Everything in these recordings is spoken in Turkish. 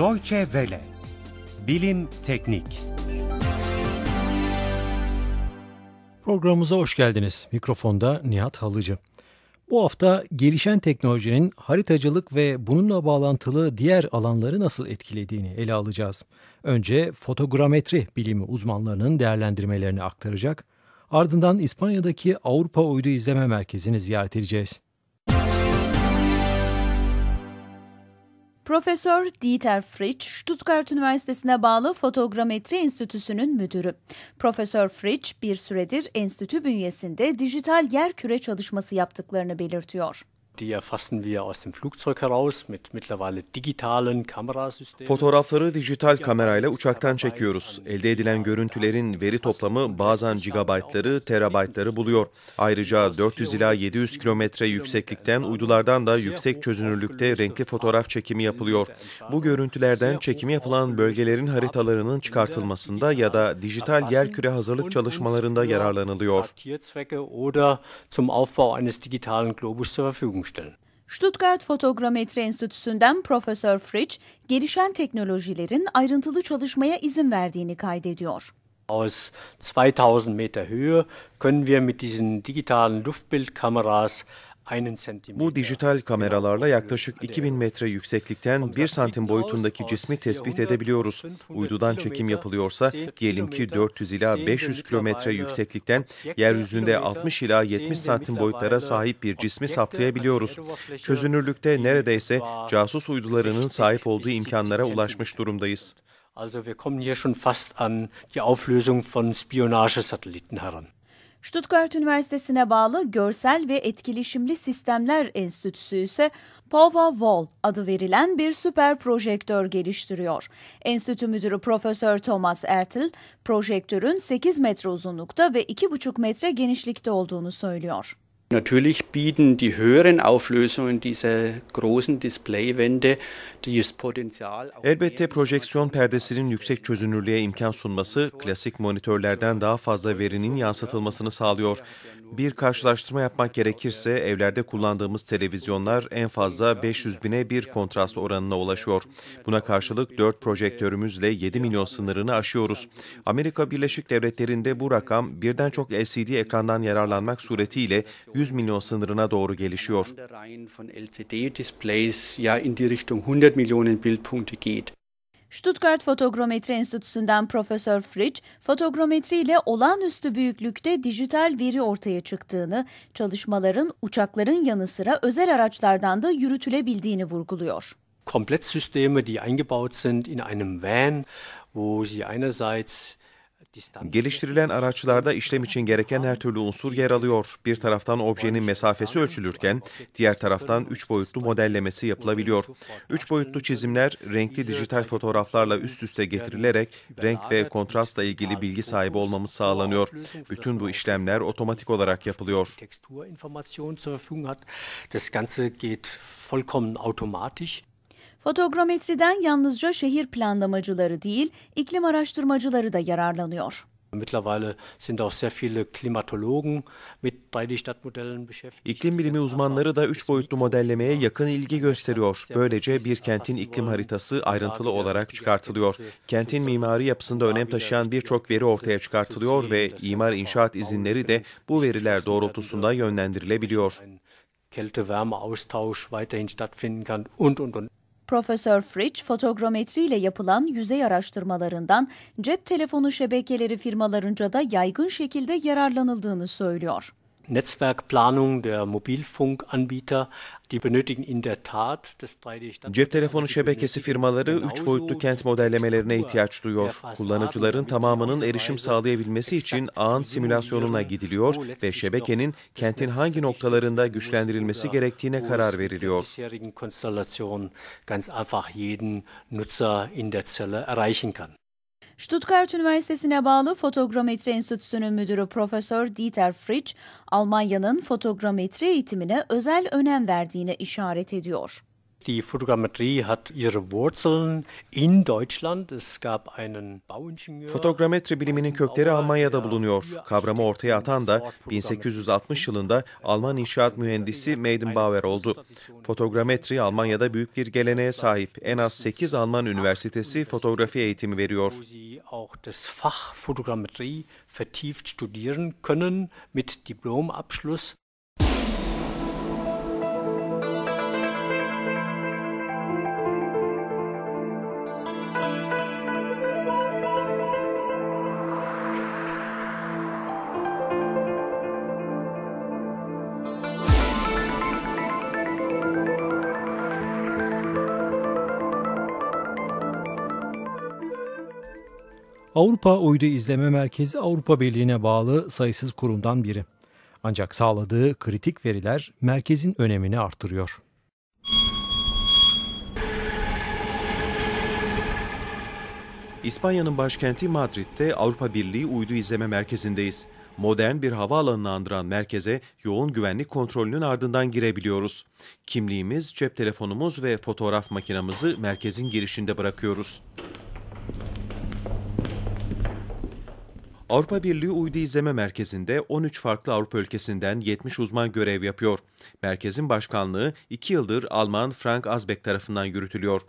Deutsche Welle Bilim Teknik Programımıza hoş geldiniz. Mikrofonda Nihat Halıcı. Bu hafta gelişen teknolojinin haritacılık ve bununla bağlantılı diğer alanları nasıl etkilediğini ele alacağız. Önce fotogrametri bilimi uzmanlarının değerlendirmelerini aktaracak. Ardından İspanya'daki Avrupa Uydu İzleme Merkezi'ni ziyaret edeceğiz. Profesör Dieter Fritsch, Stuttgart Üniversitesi'ne bağlı Fotogrametri Enstitüsü'nün müdürü. Profesör Fritsch bir süredir enstitü bünyesinde dijital yer küre çalışması yaptıklarını belirtiyor. Die erfassen wir aus dem Flugzeug heraus mit mittlerweile digitalen Kamerasystemen. Fotoğrafları dijital kamerayla uçaktan çekiyoruz. Elde edilen görüntülerin veri toplamı bazen gigabaytları, terabaytları buluyor. Ayrıca 400 ila 700 kilometre yükseklikten uydulardan da yüksek çözünürlükte renkli fotoğraf çekimi yapılıyor. Bu görüntülerden çekimi yapılan bölgelerin haritalarının çıkartılmasında ya da dijital yerküre hazırlık çalışmalarında yararlanılıyor. Oder zum Aufbau eines digitalen Globus zur Verfügung stellen. Stuttgart Fotogrametri Enstitüsü'nden Profesör Fritsch, gelişen teknolojilerin ayrıntılı çalışmaya izin verdiğini kaydediyor. Aus 2000 Meter Höhe können wir mit diesen digitalen Luftbildkameras bu dijital kameralarla yaklaşık 2000 metre yükseklikten 1 santim boyutundaki cismi tespit edebiliyoruz. Uydudan çekim yapılıyorsa diyelim ki 400 ila 500 kilometre yükseklikten yeryüzünde 60 ila 70 santim boyutlara sahip bir cismi saptayabiliyoruz. Çözünürlükte neredeyse casus uydularının sahip olduğu imkanlara ulaşmış durumdayız. Also wir kommen hier schon fast an die Auflösung von Spionagesatelliten heran. Stuttgart Üniversitesi'ne bağlı Görsel ve Etkileşimli Sistemler Enstitüsü ise PowerWall adı verilen bir süper projektör geliştiriyor. Enstitü müdürü Profesör Thomas Ertel, projektörün 8 metre uzunlukta ve 2,5 metre genişlikte olduğunu söylüyor. Natürlich bieten die höheren Auflösungen dieser großen Displaywände das Potenzial Elbette projeksiyon perdesinin yüksek çözünürlüğe imkan sunması klasik monitörlerden daha fazla verinin yansıtılmasını sağlıyor. Bir karşılaştırma yapmak gerekirse evlerde kullandığımız televizyonlar en fazla 500 bine bir kontrast oranına ulaşıyor. Buna karşılık 4 projektörümüzle 7 milyon sınırını aşıyoruz. Amerika Birleşik Devletleri'nde bu rakam birden çok LCD ekrandan yararlanmak suretiyle 100 milyon sınırına doğru gelişiyor. Stuttgart Fotogrametri Enstitüsü'nden Profesör Fritsch, fotogrametri ile olağanüstü büyüklükte dijital veri ortaya çıktığını, çalışmaların uçakların yanı sıra özel araçlardan da yürütülebildiğini vurguluyor. Komplettsysteme, die eingebaut sind in einem Van, wo sie einerseits Geliştirilen araçlarda işlem için gereken her türlü unsur yer alıyor. Bir taraftan objenin mesafesi ölçülürken diğer taraftan üç boyutlu modellemesi yapılabiliyor. Üç boyutlu çizimler renkli dijital fotoğraflarla üst üste getirilerek renk ve kontrastla ilgili bilgi sahibi olmamız sağlanıyor. Bütün bu işlemler otomatik olarak yapılıyor. Das Ganze geht vollkommen automatisch. Fotogrametriden yalnızca şehir planlamacıları değil, iklim araştırmacıları da yararlanıyor. Mittlerweile sind auch sehr viele Klimatologen mit 3D-Stadtmodellen beschäftigt. İklim bilimi uzmanları da üç boyutlu modellemeye yakın ilgi gösteriyor. Böylece bir kentin iklim haritası ayrıntılı olarak çıkartılıyor. Kentin mimari yapısında önem taşıyan birçok veri ortaya çıkartılıyor ve imar inşaat izinleri de bu veriler doğrultusunda yönlendirilebiliyor. Kälte-Wärme-Austausch weiterhin stattfinden kann und und und. Profesör Fritsch, fotogrametri ile yapılan yüzey araştırmalarından cep telefonu şebekeleri firmalarınca da yaygın şekilde yararlanıldığını söylüyor. Netzwerkplanung der Mobilfunkanbieter, die benötigen in der Tat das 3D Cep telefonu şebekesi firmaları 3 boyutlu kent modellemelerine ihtiyaç duyuyor. Kullanıcıların tamamının erişim sağlayabilmesi için ağın simülasyonuna gidiliyor ve şebekenin kentin hangi noktalarında güçlendirilmesi gerektiğine karar veriliyor. ganz einfach jeden Nutzer in der Zelle erreichen kann. Stuttgart Üniversitesi'ne bağlı Fotogrametri Enstitüsü'nün müdürü Profesör Dieter Fritsch, Almanya'nın fotogrametri eğitimine özel önem verdiğine işaret ediyor. Die Fotogrammetrie hat ihre Wurzeln in Deutschland. Es gab einen Bauingenieur. Fotogrametri biliminin kökleri Almanya'da bulunuyor. Kavramı ortaya atan da 1860 yılında Alman inşaat mühendisi Meidenbauer oldu. Fotogrametri Almanya'da büyük bir geleneğe sahip. En az 8 Alman üniversitesi fotoğrafi eğitimi veriyor. auch das Fach Fotogrammetrie vertieft studieren können mit Diplomabschluss. Avrupa Uydu İzleme Merkezi Avrupa Birliği'ne bağlı sayısız kurumdan biri. Ancak sağladığı kritik veriler merkezin önemini artırıyor. İspanya'nın başkenti Madrid'de Avrupa Birliği Uydu İzleme Merkezi'ndeyiz. Modern bir havaalanını andıran merkeze yoğun güvenlik kontrolünün ardından girebiliyoruz. Kimliğimiz, cep telefonumuz ve fotoğraf makinamızı merkezin girişinde bırakıyoruz. Avrupa Birliği Uydu İzleme Merkezi'nde 13 farklı Avrupa ülkesinden 70 uzman görev yapıyor. Merkezin başkanlığı 2 yıldır Alman Frank Azbek tarafından yürütülüyor.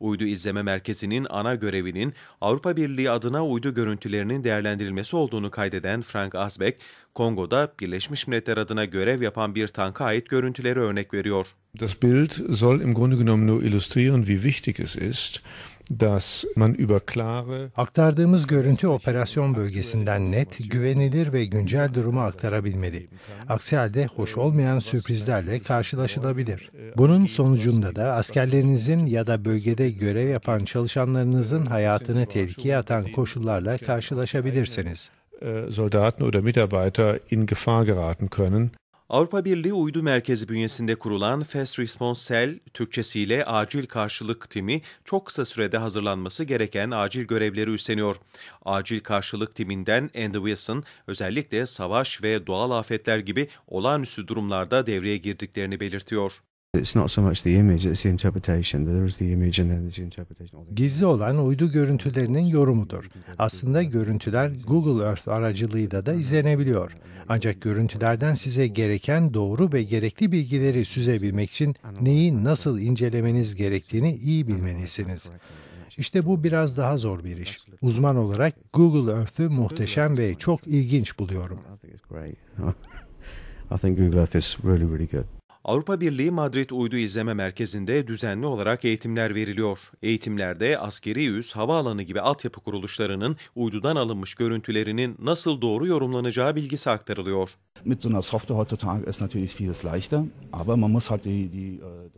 Uydu İzleme Merkezi'nin ana görevinin Avrupa Birliği adına uydu görüntülerinin değerlendirilmesi olduğunu kaydeden Frank Azbek, Kongo'da Birleşmiş Milletler adına görev yapan bir tanka ait görüntüleri örnek veriyor. Das Bild soll im Grunde genommen nur illustrieren, wie wichtig es ist, Aktardığımız görüntü operasyon bölgesinden net, güvenilir ve güncel durumu aktarabilmeli. Aksi halde hoş olmayan sürprizlerle karşılaşılabilir. Bunun sonucunda da askerlerinizin ya da bölgede görev yapan çalışanlarınızın hayatını tehlikeye atan koşullarla karşılaşabilirsiniz. Soldaten oder Mitarbeiter in Gefahr geraten können. Avrupa Birliği Uydu Merkezi bünyesinde kurulan Fast Response Cell, Türkçesiyle Acil Karşılık Timi, çok kısa sürede hazırlanması gereken acil görevleri üstleniyor. Acil Karşılık Timinden Andy Wilson, özellikle savaş ve doğal afetler gibi olağanüstü durumlarda devreye girdiklerini belirtiyor. It's not so much the image, it's the interpretation. There is the image and then there's the interpretation. Gizli olan uydu görüntülerinin yorumudur. Aslında görüntüler Google Earth aracılığıyla da izlenebiliyor. Ancak görüntülerden size gereken doğru ve gerekli bilgileri süzebilmek için neyi nasıl incelemeniz gerektiğini iyi bilmelisiniz. İşte bu biraz daha zor bir iş. Uzman olarak Google Earth'ü muhteşem ve çok ilginç buluyorum. I think Google Earth is really, really good. Avrupa Birliği Madrid Uydu İzleme Merkezi'nde düzenli olarak eğitimler veriliyor. Eğitimlerde askeri üs, havaalanı gibi altyapı kuruluşlarının uydudan alınmış görüntülerinin nasıl doğru yorumlanacağı bilgisi aktarılıyor.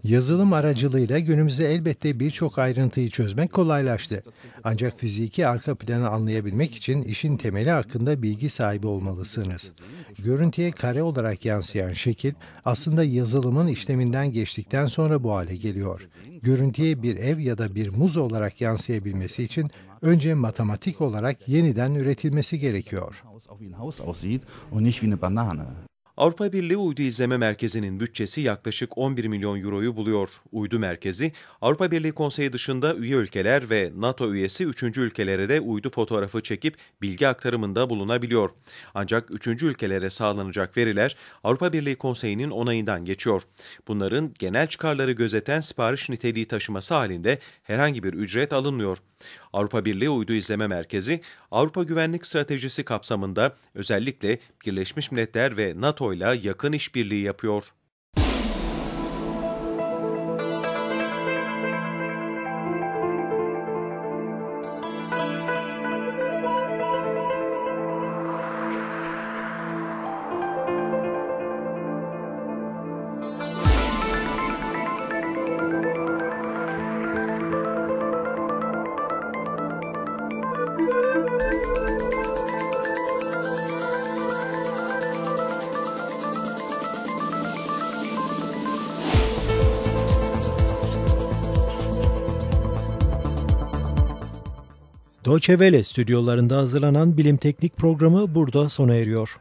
Äh, Yazılım aracılığıyla günümüzde elbette birçok ayrıntıyı çözmek kolaylaştı. Ancak fiziki arka planı anlayabilmek için işin temeli hakkında bilgi sahibi olmalısınız. Görüntüye kare olarak yansıyan şekil aslında yazılımın işleminden geçtikten sonra bu hale geliyor. Görüntüye bir ev ya da bir muz olarak yansıyabilmesi için önce matematik olarak yeniden üretilmesi gerekiyor. Avrupa Birliği Uydu İzleme Merkezi'nin bütçesi yaklaşık 11 milyon euroyu buluyor. Uydu merkezi, Avrupa Birliği Konseyi dışında üye ülkeler ve NATO üyesi 3. ülkelere de uydu fotoğrafı çekip bilgi aktarımında bulunabiliyor. Ancak 3. ülkelere sağlanacak veriler Avrupa Birliği Konseyi'nin onayından geçiyor. Bunların genel çıkarları gözeten sipariş niteliği taşıması halinde herhangi bir ücret alınmıyor. Avrupa Birliği Uydu İzleme Merkezi, Avrupa Güvenlik Stratejisi kapsamında özellikle Birleşmiş Milletler ve NATO ile yakın işbirliği yapıyor. Deutsche stüdyolarında hazırlanan bilim teknik programı burada sona eriyor.